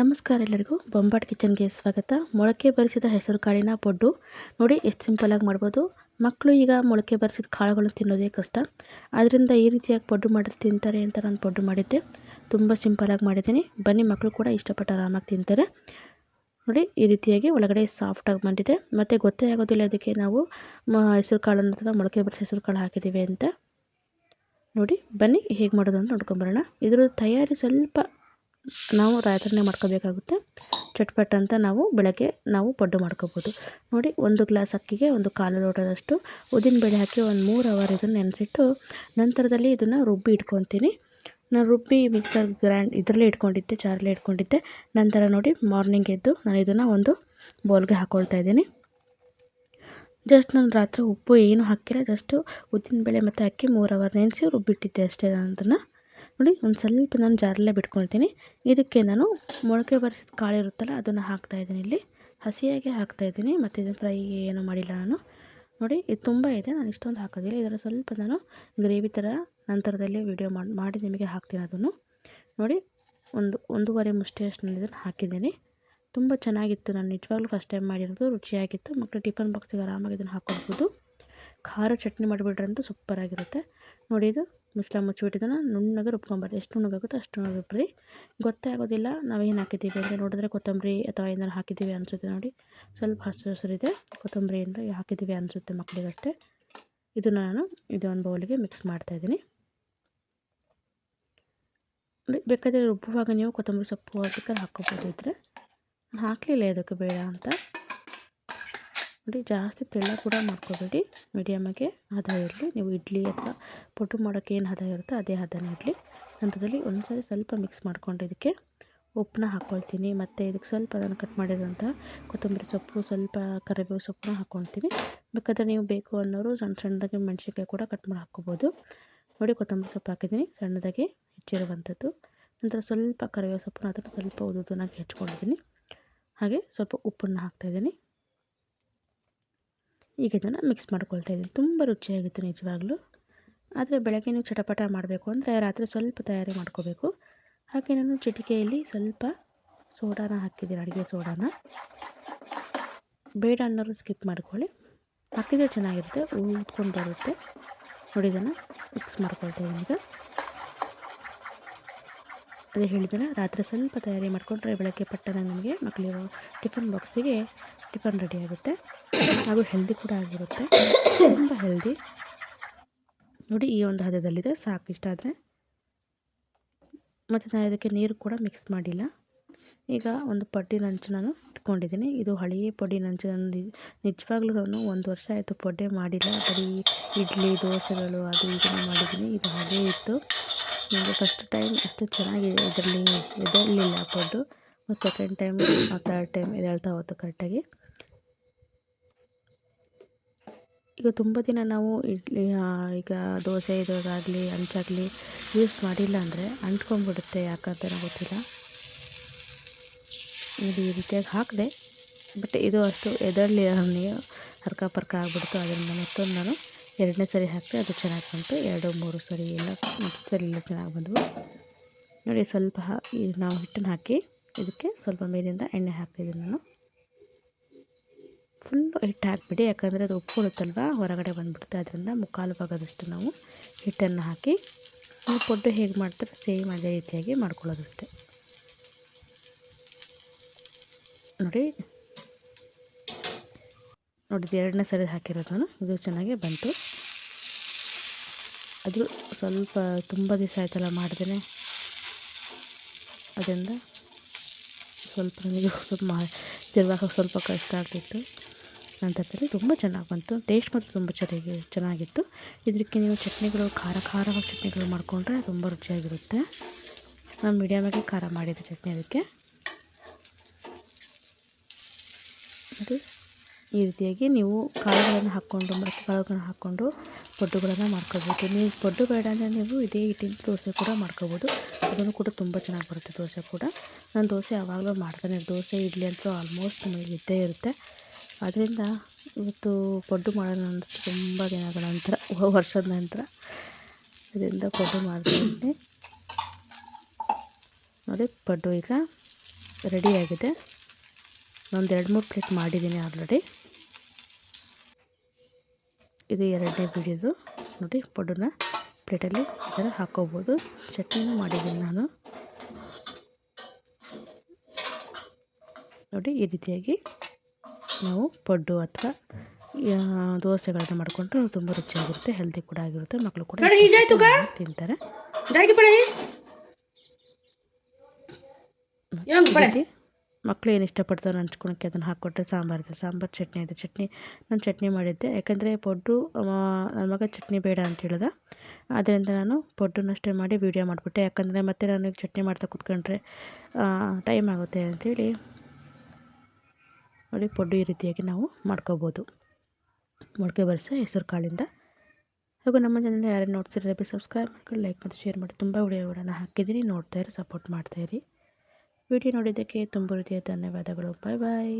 ನಮಸ್ಕಾರ ಎಲ್ಲರಿಗೂ. ಬೊಂಬಾಟ್ ಕಿಚನ್ಗೆ ಸ್ವಾಗತ. ಮೊಳಕೆ ಬರಿಸಿದ ಹೆಸರು ಕಾಳಿನ ಪೊಡ್ಡು. ನೋಡಿ, ಎಷ್ಟು ಸಿಂಪಲಾಗಿ ಮಾಡ್ಬೋದು. ಮಕ್ಕಳು ಈಗ ಮೊಳಕೆ ಬರಿಸಿದ ಕಾಳುಗಳು ತಿನ್ನೋದೇ ಕಷ್ಟ. ಆದ್ದರಿಂದ ಈ ರೀತಿಯಾಗಿ ಪೊಡ್ಡು ಮಾಡಿ ತಿಂತಾರೆ ಅಂತ ನಾನು ಪೊಡ್ಡು ಮಾಡಿದ್ದೆ. ತುಂಬ ಸಿಂಪಲಾಗಿ ಮಾಡಿದ್ದೀನಿ. ಬನ್ನಿ ಮಕ್ಕಳು ಕೂಡ ಇಷ್ಟಪಟ್ಟು ಆರಾಮಾಗಿ ತಿಂತಾರೆ. ನೋಡಿ, ಈ ರೀತಿಯಾಗಿ ಒಳಗಡೆ ಸಾಫ್ಟಾಗಿ ಬಂದಿದೆ. ಮತ್ತು ಗೊತ್ತೇ ಆಗೋದಿಲ್ಲ ಅದಕ್ಕೆ ನಾವು ಹೆಸರು ಕಾಳನ್ನು ಅಥವಾ ಮೊಳಕೆ ಬರಿಸಿ ಹೆಸರು ಕಾಳು ಹಾಕಿದ್ದೀವಿ ಅಂತ. ನೋಡಿ, ಬನ್ನಿ, ಹೇಗೆ ಮಾಡೋದು ಅಂತ ನೋಡ್ಕೊಂಬರೋಣ. ಇದ್ರ ತಯಾರಿ ಸ್ವಲ್ಪ ನಾವು ರಾತ್ರಿನೇ ಮಾಡ್ಕೋಬೇಕಾಗುತ್ತೆ. ಚಟ್ಪಟ್ ಅಂತ ನಾವು ಬೆಳಗ್ಗೆ ನಾವು ಪಡ್ಡು ಮಾಡ್ಕೋಬೋದು. ನೋಡಿ, ಒಂದು ಗ್ಲಾಸ್ ಅಕ್ಕಿಗೆ ಒಂದು ಕಾಲು ಲೋಟದಷ್ಟು ಉದ್ದಿನಬೇಳೆ ಹಾಕಿ ಒಂದು ಮೂರು ಅವರ್ ಇದನ್ನು ನೆನೆಸಿಟ್ಟು ನಂತರದಲ್ಲಿ ಇದನ್ನು ರುಬ್ಬಿ ಇಟ್ಕೊತೀನಿ. ನಾನು ರುಬ್ಬಿ ಮಿಕ್ಸರ್ ಗ್ರ್ಯಾಂಡ್ ಇದರಲ್ಲೇ ಇಟ್ಕೊಂಡಿದ್ದೆ, ಜಾರಲ್ಲೇ ಇಟ್ಕೊಂಡಿದ್ದೆ. ನಂತರ ನೋಡಿ, ಮಾರ್ನಿಂಗ್ ಎದ್ದು ನಾನು ಇದನ್ನು ಒಂದು ಬೌಲ್ಗೆ ಹಾಕ್ಕೊಳ್ತಾ ಇದ್ದೀನಿ. ಜಸ್ಟ್ ನಾನು ರಾತ್ರಿ ಉಪ್ಪು ಏನು ಹಾಕಿಲ್ಲ, ಜಸ್ಟು ಉದ್ದಿನಬೇಳೆ ಮತ್ತು ಅಕ್ಕಿ ಮೂರು ಅವರ್ ನೆನೆಸಿ ರುಬ್ಬಿಟ್ಟಿದ್ದೆ ಅಷ್ಟೇ ನಾನು ಅದನ್ನು. ನೋಡಿ, ಒಂದು ಸ್ವಲ್ಪ ನಾನು ಜಾರಲ್ಲೇ ಬಿಟ್ಕೊಳ್ತೀನಿ. ಇದಕ್ಕೆ ನಾನು ಮೊಳಕೆ ಬರಿಸಿದ ಕಾಳು ಇರುತ್ತಲ್ಲ, ಅದನ್ನು ಹಾಕ್ತಾಯಿದ್ದೀನಿ ಇಲ್ಲಿ. ಹಸಿಯಾಗೆ ಹಾಕ್ತಾಯಿದ್ದೀನಿ ಮತ್ತು ಇದನ್ನು ಫ್ರೈ ಏನು ಮಾಡಿಲ್ಲ ನಾನು. ನೋಡಿ, ಇದು ತುಂಬ ಇದೆ, ನಾನು ಇಷ್ಟೊಂದು ಹಾಕೋದಿಲ್ಲ. ಇದರ ಸ್ವಲ್ಪ ನಾನು ಗ್ರೇವಿ ಥರ ನಂತರದಲ್ಲಿ ವಿಡಿಯೋ ಮಾಡಿ ಮಾಡಿ ನಿಮಗೆ ಹಾಕ್ತೀನಿ ಅದನ್ನು. ನೋಡಿ, ಒಂದು, ಒಂದೂವರೆ ಮುಷ್ಟಿ ಅಷ್ಟು ನಾನು ಇದನ್ನು ಹಾಕಿದ್ದೀನಿ. ತುಂಬ ಚೆನ್ನಾಗಿತ್ತು, ನಾನು ನಿಜವಾಗ್ಲೂ ಫಸ್ಟ್ ಟೈಮ್ ಮಾಡಿರೋದು, ರುಚಿಯಾಗಿತ್ತು. ಮಕ್ಕಳು ಟಿಫನ್ ಬಾಕ್ಸಿಗೆ ಆರಾಮಾಗಿ ಇದನ್ನು ಹಾಕ್ಕೊಳ್ಬೋದು ಖಾರ ಚಟ್ನಿ ಮಾಡಿಬಿಟ್ರಂತೂ ಸೂಪರಾಗಿರುತ್ತೆ ನೋಡಿ ಇದು ಮುಚ್ಚಳ ಮುಚ್ಚಿಬಿಟ್ಟಿದ್ದನ್ನು ನುಣ್ಣಗೆ ರುಬ್ಕೊಂಬಾರ್ದು ಎಷ್ಟು ನುಣ್ಣಗಾಗುತ್ತೋ ಅಷ್ಟು ರುಬ್ಬ್ರಿ. ಗೊತ್ತೇ ಆಗೋದಿಲ್ಲ. ನಾವೇನು ಹಾಕಿದ್ದೀವಿ ಅಂದರೆ ನೋಡಿದ್ರೆ ಕೊತ್ತಂಬರಿ ಅಥವಾ ಏನಾರು ಹಾಕಿದ್ದೀವಿ ಅನಿಸುತ್ತೆ ನೋಡಿ. ಸ್ವಲ್ಪ ಹಸಿರು ಹಸಿರಿದೆ ಕೊತ್ತಂಬರಿ ಏನಾರು ಹಾಕಿದ್ದೀವಿ ಅನಿಸುತ್ತೆ ಮಕ್ಕಳಿಗಷ್ಟೇ ಇದನ್ನು ನಾನು ಇದು ಒಂದು ಬೌಲಿಗೆ ಮಿಕ್ಸ್ ಮಾಡ್ತಾಯಿದ್ದೀನಿ ಬೇಕಾದರೆ ರುಬ್ಬುವಾಗ ನೀವು ಕೊತ್ತಂಬರಿ ಸೊಪ್ಪು ಅದಕ್ಕೆ ಹಾಕ್ಕೋಬೋದಿದ್ರೆ. ಹಾಕಲಿಲ್ಲ ಇದಕ್ಕೆ ಬೇಡ ಅಂತ. ನೋಡಿ ಜಾಸ್ತಿ ತೆಳ್ಳ ಕೂಡ ಮಾಡ್ಕೋಬೇಡಿ. ಮೀಡಿಯಮ್ಮಾಗೆ ಹದ ಇರಲಿ. ನೀವು ಇಡ್ಲಿ ಅಥವಾ ಪೊಟ್ಟು ಮಾಡೋಕ್ಕೆ ಏನು ಹದ ಇರುತ್ತೋ ಅದೇ ಹದನೇ ಇರಲಿ ನಂತರದಲ್ಲಿ ಒಂದ್ಸರಿ ಸ್ವಲ್ಪ ಮಿಕ್ಸ್ ಮಾಡ್ಕೊಂಡು ಇದಕ್ಕೆ ಉಪ್ಪನ್ನ ಹಾಕ್ಕೊಳ್ತೀನಿ ಮತ್ತು ಇದಕ್ಕೆ ಸ್ವಲ್ಪ ಅದನ್ನು ಕಟ್ ಮಾಡಿರೋಂಥ ಕೊತ್ತಂಬರಿ ಸೊಪ್ಪು, ಸ್ವಲ್ಪ ಕರಿಬೇವು ಸೊಪ್ಪನ್ನ ಹಾಕ್ಕೊಳ್ತೀನಿ ಬೇಕಾದರೆ ನೀವು ಬೇಕು ಅನ್ನೋರು ಸಣ್ಣ ಸಣ್ಣದಾಗಿ ಮೆಣಸಿನ್ಕಾಯಿ ಕೂಡ ಕಟ್ ಮಾಡಿ ಹಾಕ್ಕೋಬೋದು. ನೋಡಿ ಕೊತ್ತಂಬರಿ ಸೊಪ್ಪು ಹಾಕಿದ್ದೀನಿ. ಸಣ್ಣದಾಗಿ ಹೆಚ್ಚಿರುವಂಥದ್ದು ನಂತರ ಸ್ವಲ್ಪ ಕರಿಬೇವು ಸೊಪ್ಪನ್ನ ಅದನ್ನು ಸ್ವಲ್ಪ ಉದುದನ್ನಾಗಿ ಹೆಚ್ಕೊಂಡಿದ್ದೀನಿ ಹಾಗೆ ಸ್ವಲ್ಪ ಉಪ್ಪನ್ನು ಹಾಕ್ತಾಯಿದ್ದೀನಿ ಈಗ ಇದನ್ನು ಮಿಕ್ಸ್ ಮಾಡ್ಕೊಳ್ತಾ ಇದ್ದೀನಿ. ತುಂಬ ರುಚಿಯಾಗಿತ್ತು ನಿಜವಾಗ್ಲೂ. ಆದರೆ ಬೆಳಗ್ಗೆ ನೀವು ಚಟಪಟ ಮಾಡಬೇಕು ಅಂದರೆ ರಾತ್ರಿ ಸ್ವಲ್ಪ ತಯಾರಿ ಮಾಡ್ಕೋಬೇಕು. ಹಾಗೆ ನಾನು ಚಿಟಿಕೆಯಲ್ಲಿ ಸ್ವಲ್ಪ ಸೋಡಾನ ಹಾಕಿದ್ದೀನಿ, ಅಡುಗೆ ಸೋಡಾನ. ಬೇಡ ಅನ್ನೋರು ಸ್ಕಿಪ್ ಮಾಡ್ಕೊಳ್ಳಿ. ಹಾಕಿದರೆ ಚೆನ್ನಾಗಿರುತ್ತೆ ಊದ್ಕೊಂಡು ಬರುತ್ತೆ. ನೋಡಿ ಇದನ್ನು ಮಿಕ್ಸ್ ಮಾಡ್ಕೊಳ್ತಾ ಇದ್ದೀನಿ ಈಗ. ಅದೇ ಹೇಳಿದ್ರೆ ರಾತ್ರಿ ಸ್ವಲ್ಪ ತಯಾರಿ ಮಾಡಿಕೊಂಡ್ರೆ ಬೆಳಗ್ಗೆ ಪಟ್ಟಣ ನಮಗೆ ಮಕ್ಕಳಿರೋ ಟಿಫನ್ ಬಾಕ್ಸಿಗೆ ಟಿಫನ್ ರೆಡಿ ಆಗುತ್ತೆ. ಹಾಗೂ ಹೆಲ್ದಿ ಕೂಡ ಆಗಿರುತ್ತೆ. ತುಂಬ ಹೆಲ್ದಿ ನೋಡಿ ಈ ಒಂದು ಹದದಲ್ಲಿದೆ, ಸಾಕು ಇಷ್ಟ ಆದರೆ. ಮತ್ತು ನಾನು ಇದಕ್ಕೆ ನೀರು ಕೂಡ ಮಿಕ್ಸ್ ಮಾಡಿಲ್ಲ. ಈಗ ಒಂದು ಪಡ್ಡಿ ನಂಚು ನಾನು ಇಟ್ಕೊಂಡಿದ್ದೀನಿ. ಇದು ಹಳೆಯ ಪಡ್ಡಿ ನಂಚು. ನಾನು ನಿಜವಾಗ್ಲೂ ನಾನು ಒಂದು ವರ್ಷ ಆಯಿತು ಪಡ್ಡೆ ಮಾಡಿಲ್ಲ. ಬರೀ ಇಡ್ಲಿ, ದೋಸೆಗಳು ಅದು ಇದನ್ನು ಮಾಡಿದ್ದೀನಿ. ಇದು ಹಾಗೇ ಇತ್ತು. ನನಗೆ ಫಸ್ಟ್ ಟೈಮ್ ಅಷ್ಟು ಚೆನ್ನಾಗಿದೆ ಇದರಲ್ಲಿ ಎದರಲಿಲ್ಲ ಪಡ್ಡು. ಮತ್ತು ಸೆಕೆಂಡ್ ಟೈಮ್ ಥರ್ಡ್ ಟೈಮ್ ಇದೇಳ್ತಾ ಹೋಯ್ತು ಕರೆಕ್ಟಾಗಿ ಈಗ ತುಂಬ ದಿನ ನಾವು ಇಡ್ಲಿ ಈಗ ದೋಸೆ ಇದಾಗಲಿ ಹಂಚಾಗಲಿ ಯೂಸ್ ಮಾಡಿಲ್ಲ ಅಂದರೆ ಅಂಟ್ಕೊಂಡ್ಬಿಡುತ್ತೆ. ಯಾಕಂತ ಗೊತ್ತಿಲ್ಲ. ಇದು ಈ ರೀತಿಯಾಗಿ ಹಾಕಿದೆ. ಬಟ್ ಇದು ಅಷ್ಟು ಎದರಲ್ಲಿ ನನಗೆ ಹರ್ಕ ಪರ್ಕ ಆಗಿಬಿಡ್ತು. ಅದರಿಂದ ಮತ್ತೊಂದು ನಾನು ಎರಡನೇ ಸರಿ ಹಾಕಿದೆ, ಅದು ಚೆನ್ನಾಗಿ ಬಂತು. ಎರಡು, ಮೂರು ಸರಿ ಎಲ್ಲ ಸರಿ ಎಲ್ಲ ಚೆನ್ನಾಗಿ ಬಂದವು. ನೋಡಿ, ಸ್ವಲ್ಪ ನಾವು ಹಿಟ್ಟನ್ನು ಹಾಕಿ, ಇದಕ್ಕೆ ಸ್ವಲ್ಪ ಮೇಲಿಂದ ಎಣ್ಣೆ ಹಾಕಿದ್ದೀನಿ ನಾನು. ಹಿಟ್ಟು ಹಾಕಿಬಿಡಿ ಯಾಕಂದರೆ ಅದು ಉಪ್ಪುಳುತ್ತಲ್ವ ಹೊರಗಡೆ ಬಂದುಬಿಡುತ್ತೆ. ಅದರಿಂದ ಮುಕ್ಕಾಲು ಭಾಗದಷ್ಟು ನಾವು ಹಿಟ್ಟನ್ನು ಹಾಕಿ ನೀವು ಪೊಡ್ಡು ಹೇಗೆ ಮಾಡ್ತಾರೆ ಸೇಮ್ ಅದೇ ರೀತಿಯಾಗಿ ಮಾಡ್ಕೊಳ್ಳೋದಷ್ಟೆ. ನೋಡಿ. ನೋಡಿ ಎರಡನೇ ಸರಿ ಹಾಕಿರೋದನ್ನು ಇದು ಚೆನ್ನಾಗಿ ಬಂತು. ಅದು ಸ್ವಲ್ಪ ತುಂಬ ದಿವಸ ಆಯ್ತಲ್ಲ ಮಾಡಿದ್ರೆ ಅದರಿಂದ ಸ್ವಲ್ಪ ನನಗೆ ಸ್ವಲ್ಪ ಸ್ವಲ್ಪ ಕಷ್ಟ ಆಗ್ತಿತ್ತು. ನಂತರದಲ್ಲಿ ತುಂಬ ಚೆನ್ನಾಗಿ ಬಂತು. ಟೇಸ್ಟ್ ಮಾತ್ರ ತುಂಬ ಚೆನ್ನಾಗಿ, ಚೆನ್ನಾಗಿತ್ತು. ಇದಕ್ಕೆ ನೀವು ಚಟ್ನಿಗಳು, ಖಾರ, ಖಾರವಾಗಿ ಚಟ್ನಿಗಳು ಮಾಡಿಕೊಂಡ್ರೆ ತುಂಬ ರುಚಿಯಾಗಿರುತ್ತೆ. ನಾನು ಮೀಡಿಯಮಾಗಿ ಖಾರ ಮಾಡಿದ್ದೆ ಚಟ್ನಿ ಅದಕ್ಕೆ. ಅದು ಈ ರೀತಿಯಾಗಿ ನೀವು ಕಾಳುಗಳನ್ನು ಹಾಕ್ಕೊಂಡು ಮತ್ತು ಕಾಳುಗಳನ್ನು ಹಾಕ್ಕೊಂಡು ಪಡ್ಡುಗಳನ್ನು ಮಾಡ್ಕೋಬೋದು ನೀವು ಪಡ್ಡು ಬೇಡ ಅಂದರೆ ನೀವು ಇದೇ ಹಿಟ್ಟಿನ ದೋಸೆ ಕೂಡ ಮಾಡ್ಕೋಬೋದು ಅದನ್ನು ಕೂಡ ತುಂಬ ಚೆನ್ನಾಗಿ ಬರುತ್ತೆ ದೋಸೆ ಕೂಡ. ನಾನು ದೋಸೆ ಯಾವಾಗಲೂ ಮಾಡ್ತಾನೆ. ದೋಸೆ, ಇಡ್ಲಿ ಅಂತೂ ಆಲ್ಮೋಸ್ಟ್ ನಮಗೆ ಇದ್ದೇ ಇರುತ್ತೆ. ಅದರಿಂದ ಇವತ್ತು ಪಡ್ಡು ಮಾಡೋಣ ಅಂತ ತುಂಬ ದಿನಗಳ ನಂತರ ವರ್ಷದ ನಂತರ ಇದರಿಂದ ಪಡ್ಡು ಮಾಡ್ತಾಯಿದ್ದೆ ನೋಡಿ, ಪಡ್ಡು ಈಗ ರೆಡಿಯಾಗಿದೆ ಒಂದು ಎರಡು ಮೂರು ಪ್ಲೇಟ್ ಮಾಡಿದ್ದೀನಿ ಆಲ್ರೆಡಿ ಇದು ಎರಡನೇ ಬಿಡಿದು ನೋಡಿ ಪೊಡನ್ನ ಪ್ಲೇಟಲ್ಲಿ ಈ ಥರ ಹಾಕೋಬೋದು. ಚಟ್ನಿನೂ ಮಾಡಿದ್ದೀನಿ ನಾನು. ನೋಡಿ, ಈ ರೀತಿಯಾಗಿ. ನಾವು ಪಡ್ಡು ಅಥವಾ ದೋಸೆಗಳನ್ನ ಮಾಡಿಕೊಂಡ್ರೆ ತುಂಬ ರುಚಿಯಾಗಿರುತ್ತೆ ಹೆಲ್ದಿ ಕೂಡ ಆಗಿರುತ್ತೆ ಮಕ್ಕಳು ಕೂಡ? ತಿಂತಾರೆ. ಮಕ್ಕಳು ಏನು ಇಷ್ಟಪಡ್ತಾರೆ ಹಂಚ್ಕೊಳಕ್ಕೆ ಅದನ್ನು ಹಾಕ್ಕೊಟ್ರೆ ಸಾಂಬಾರು ಇದೆ ಸಾಂಬಾರು ಚಟ್ನಿ ಇದೆ. ಚಟ್ನಿ ನಾನು ಚಟ್ನಿ ಮಾಡಿದ್ದೆ. ಯಾಕಂದರೆ ಪೊಡ್ಡು ನನ್ನ ಮಗ ಚಟ್ನಿ ಬೇಡ ಅಂತ ಹೇಳಿದ. ಅದರಿಂದ ನಾನು ಪೊಡ್ಡುನಷ್ಟೇ ಮಾಡಿ ವೀಡಿಯೋ ಮಾಡಿಬಿಟ್ಟೆ. ಯಾಕಂದರೆ ಮತ್ತೆ ನಾನು ಚಟ್ನಿ ಮಾಡ್ತಾ ಕೂತ್ಕೊಂಡ್ರೆ ಟೈಮ್ ಆಗುತ್ತೆ ಅಂಥೇಳಿ ನೋಡಿ ಪೊಡ್ಡು ಈ ರೀತಿಯಾಗಿ ನಾವು ಮಾಡ್ಕೋಬೋದು. ಮೊಳಕೆ ಬರ್ಸ ಹೆಸರು ಕಾಳಿಂದ. ಹಾಗೂ ನಮ್ಮ ಚಾನಲ್ ಯಾರು ಬಿ ಸಬ್ಸ್ಕ್ರೈಬ್ ಮಾಡ್ಕೊಂಡು ಲೈಕ್ ಮತ್ತು ಶೇರ್ ಮಾಡಿ. ತುಂಬ ವಿಡಿಯೋಗಳನ್ನು ಹಾಕಿದ್ದೀನಿ ನೋಡ್ತಾ ಇರಿ ಸಪೋರ್ಟ್ ಮಾಡ್ತಾಯಿರಿ ವಿಡಿಯೋ ನೋಡಿದ್ದಕ್ಕೆ ತುಂಬ ರೀತಿಯ ಧನ್ಯವಾದಗಳು. ಬಾಯ್ ಬಾಯ್